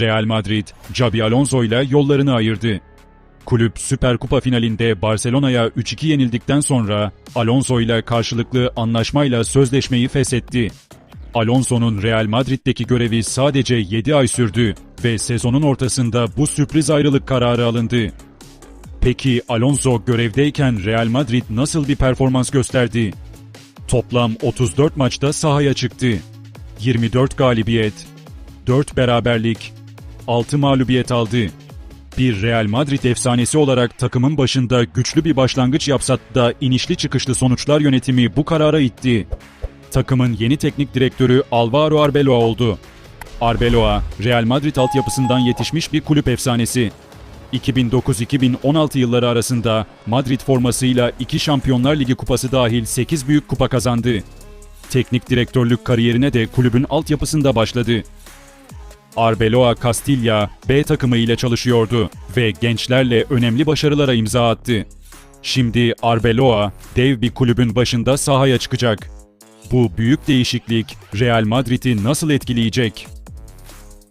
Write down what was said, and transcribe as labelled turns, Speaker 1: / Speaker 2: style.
Speaker 1: Real Madrid, Xabi Alonso ile yollarını ayırdı. Kulüp Süper Kupa finalinde Barcelona'ya 3-2 yenildikten sonra Alonso ile karşılıklı anlaşmayla sözleşmeyi feshetti. Alonso'nun Real Madrid'deki görevi sadece 7 ay sürdü ve sezonun ortasında bu sürpriz ayrılık kararı alındı. Peki Alonso görevdeyken Real Madrid nasıl bir performans gösterdi? Toplam 34 maçta sahaya çıktı. 24 galibiyet, 4 beraberlik, 6 mağlubiyet aldı. Bir Real Madrid efsanesi olarak takımın başında güçlü bir başlangıç yapsa da inişli çıkışlı sonuçlar yönetimi bu karara itti. Takımın yeni teknik direktörü Alvaro Arbeloa oldu. Arbeloa, Real Madrid altyapısından yetişmiş bir kulüp efsanesi. 2009-2016 yılları arasında Madrid formasıyla 2 Şampiyonlar Ligi kupası dahil 8 büyük kupa kazandı. Teknik direktörlük kariyerine de kulübün altyapısında başladı. Arbeloa Castilla B takımı ile çalışıyordu ve gençlerle önemli başarılara imza attı. Şimdi Arbeloa dev bir kulübün başında sahaya çıkacak. Bu büyük değişiklik Real Madrid'i nasıl etkileyecek?